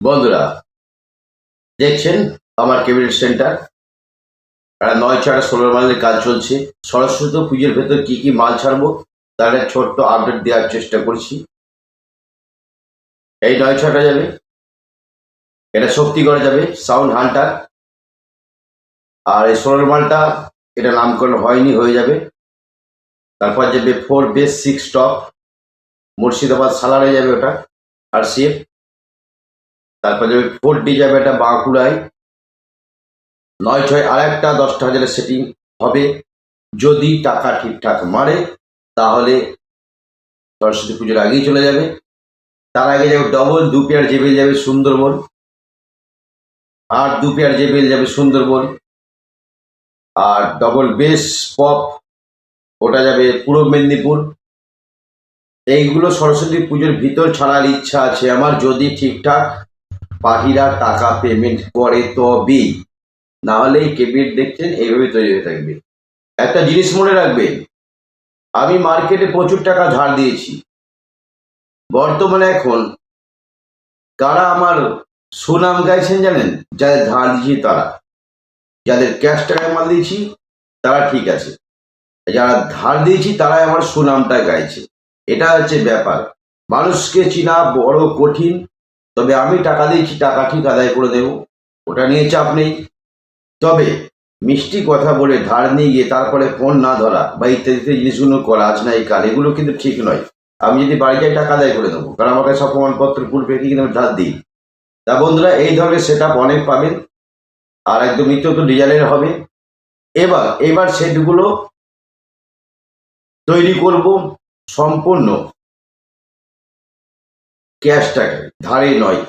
বন্ধুরা, দেখছেন আমার ক্যাবিনেট সেন্টার একটা নয় ছটা ষোলো মাইলের কাজ চলছে। সরস্বতী পুজোর ভেতর কি কি মাল ছাড়বো, তার একটা ছোট্ট আপডেট দেওয়ার চেষ্টা করছি। এই নয় ছটা যাবে। এটা শক্তিগড়ে যাবে সাউন্ড হান্টার আর এই ষোলো মালটা, এটা নামকরণ হয়নি, হয়ে যাবে। তারপর যাবে four base six top Murshidabad সালারে যাবে ওটা, আর সিএফ তারপর যাবে ফোর ডি যাবে এটা বাঁকুড়ায়। নয় ছয় আর একটা দশটা হাজারের সেটিং হবে। যদি টাকা ঠিকঠাক মারে, তাহলে সরস্বতী পুজোর আগেই চলে যাবে। তার আগে যাবে ডবল দু পেয়ার জেবেল যাবে সুন্দরবন। আর দু পেয়ার জেবেল যাবে সুন্দরবন। আর ডবল বেস পপ ওটা যাবে পূর্ব মেদিনীপুর। এইগুলো সরস্বতী পুজোর ভিতর ছাড়ার ইচ্ছা আছে। আমার যদি ঠিকঠাক পাখিরা টাকা পেমেন্ট করে তবেই। না হলে এই কেবিনেট দেখছেন এইভাবে তৈরি হয়ে থাকবে। একটা জিনিস মনে রাখবেন, আমি মার্কেটে প্রচুর টাকা ধার দিয়েছি। বর্তমানে এখন কারা আমার সুনাম গাইছেন জানেন, যাদের ধার দিয়েছি তারা। যাদের ক্যাশ টাকায় মাল দিয়েছি, তারা ঠিক আছে। যারা ধার দিয়েছি, তারাই আমার সুনামটা গাইছে। এটা হচ্ছে ব্যাপার। মানুষকে চিনা বড় কঠিন তবে আমি টাকা দিয়েছি টাকা ঠিক আদায় করে দেব? ওটা নিয়ে চাপ নেই। তবে মিষ্টি কথা বলে ধার নিয়ে গিয়ে তারপরে ফোন না ধরা বা ইত্যাদি জিনিসগুলো করা, আজ না এই কাল, এগুলো কিন্তু ঠিক নয়। আমি যদি বাড়ি যাই, টাকা আদায় করে দেবো। কারণ আমার কাছে সব প্রমাণপত্র পূর্বে কিন্তু আমি ধার দিই। তা বন্ধুরা, এই ধরনের সেট অনেক পাবেন। আর একদম নিত্য ডিজাইনের হবে। এবার এবার সেটগুলো তৈরি করব সম্পূর্ণ। ক্যাশ টাকায় ধারে নয়,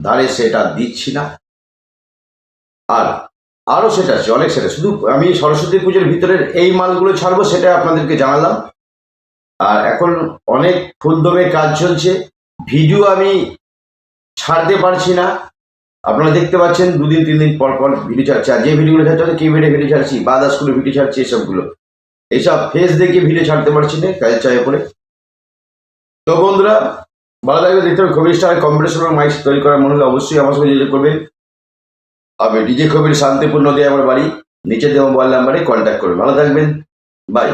ধারে সেটা দিচ্ছি না। আর আরও সেটা আছে, অনেক সেটা শুধু আমি সরস্বতী পুজোর ভিতরের এই মালগুলো ছাড়বো, সেটা আপনাদেরকে জানালাম। আর এখন অনেক ফুলদমে কাজ চলছে। ভিডিও আমি ছাড়তে পারছি না। আপনারা দেখতে পাচ্ছেন, দুদিন, তিন দিন পর পর ভিডিও ছাড়ছে। আর যে ভিডিওগুলো ছাড়ছে হয়তো কি ভিডিও ভিডিও ছাড়ছি বাদাসগুলো ভিডিও ছাড়ছি, এসবগুলো। এইসব ফেস দেখে ভিডিও ছাড়তে পারছি না, কাজের চাপে পড়ে। তো বন্ধুরা ভালো লাগবে দেখতে হবে খবির স্টার কম্পিটিশন মাইক তৈরি করার মনে হলে অবশ্যই আমার সঙ্গে যোগাযোগ করবেন। আমি ডিজে কবির শান্তিপূর্ণ দিয়ে আমার বাড়ি নিচে দেওয়া মোবাইল নাম্বারে কন্ট্যাক্ট করবেন। ভালো থাকবেন বাই